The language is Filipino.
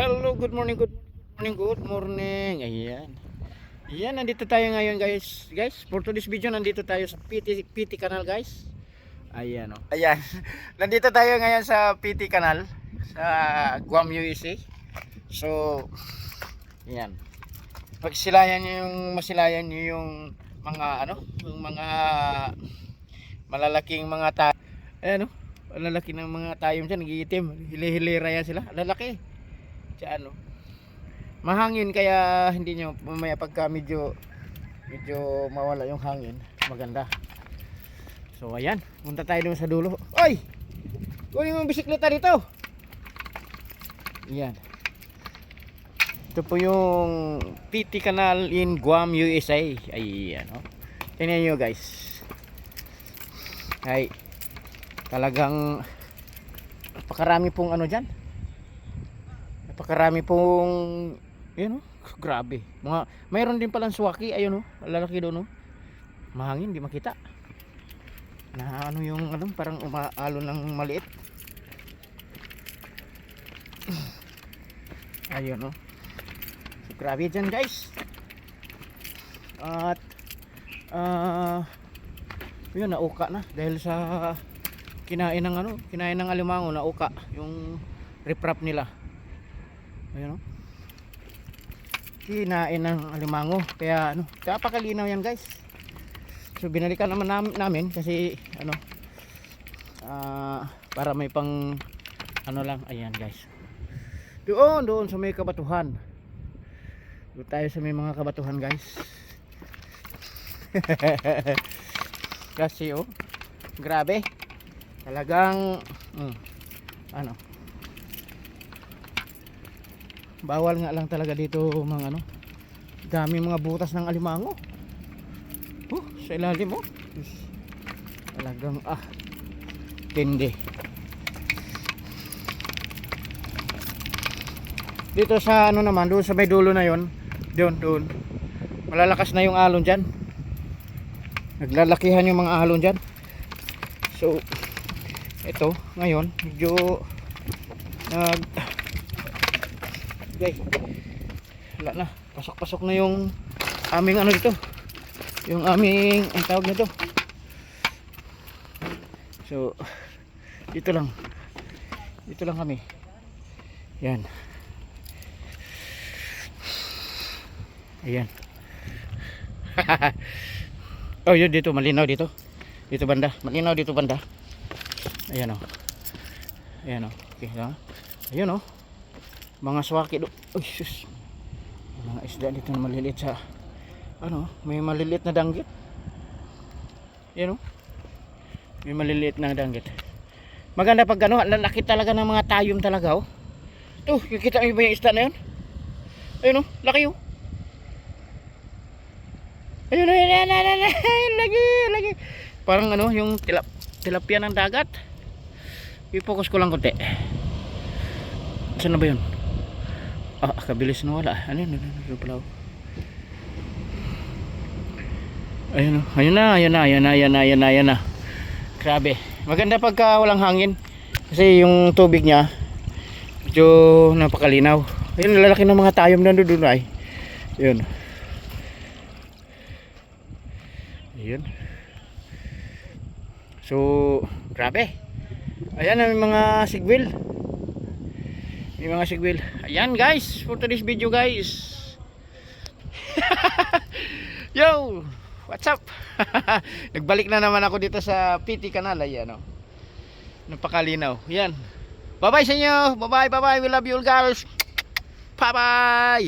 Hello, good morning, good morning, good morning. Ayan. Ayan, nandito tayo ngayon guys. Guys, for today's video, nandito tayo sa PT, PT Canal guys. Ayan o. Ayan. nandito tayo ngayon sa PT Canal. Sa Guam, USA. So, ayan. Pagsilayan nyo yung, masilayan nyo yung mga ano, yung mga malalaking mga ta Ayan o. Malalaki ng mga tayong dyan, nagiitim. Hili-hilira yan sila. Lalaki. Diyan o. Mahangin kaya hindi nyo mamaya pagka medyo medyo mawala yung hangin. Maganda. So ayan, punta tayo dun sa dulo. Oy! Kunin mo yung bisikleta dito. Ayan. Ito po yung PT Canal in Guam, USA. Ayan, oh. Tingnan nyo guys. Ay, talagang napakarami pong ano dyan. Napakarami pong, yun oh, grabe. Mga, mayroon din palang suwaki, ayun oh, lalaki doon oh. Mahangin, di makita. Na ano yung ano, parang umaalo ng maliit. Ayun oh. So, grabe dyan guys. At, ah, yun nauka na dahil sa kinain ng ano kinain ng alimango nauka yung riprap nila ayun oh. kinain ng alimango. Kaya ano kapakalinaw yan guys. So binalikan naman nam- namin kasi ano ah, para may pang ano lang. Ayan guys. Doon doon sa may kabatuhan. Doon tayo sa may mga kabatuhan guys. Kasi oh grabe. Talagang mm, ano bawal nga lang talaga dito mga ano. Dami mga butas ng alimango. Oh sa ilalim oh. Talagang ah tindi. Dito sa ano naman doon sa may dulo na yon doon doon. Malalakas na yung alon dyan. Naglalakihan yung mga alon dyan. So ito ngayon medyo nag okay wala na. Pasok pasok na yung aming ano dito. Yung aming ang tawag nito. So dito lang. Dito lang kami. Yan. Ayan. Oh yun dito. Malinaw dito. Dito banda. Malinaw dito banda. Ayan o ayan o okay ha? Ayan o mga swaki do uy sus mga isda dito na maliliit sa ano may maliliit na danggit ayan o may maliliit na danggit maganda pag ano lalaki talaga ng mga tayom talaga oh to kikita mo ba yung isda na yun ayun o laki oh Ayun, ayun, ayun, ayun, ayun, ayun, lagi, lagi. Parang ano, yung tilap, tilapia ng dagat. I-focus ko lang konti. Saan na ba yun? Ah, kabilis na wala. Ano yun? Ano? Ano pala? Ayun, oh. ayun na, ayun na, ayun na, ayun na, ayun na, ayun na. Grabe. Maganda pagka walang hangin. Kasi yung tubig niya, medyo napakalinaw. Ayun, lalaki ng mga tayom na doon ay. Ayun. Ayun. So, grabe. Ayan ang mga sigwil. May mga sigwil. Ayan guys, for today's video guys. Yo, what's up? Nagbalik na naman ako dito sa PT Canal. Ayan o. Napakalinaw. Ayan. Bye-bye sa inyo. Bye-bye, bye-bye. We love you all guys. Bye-bye.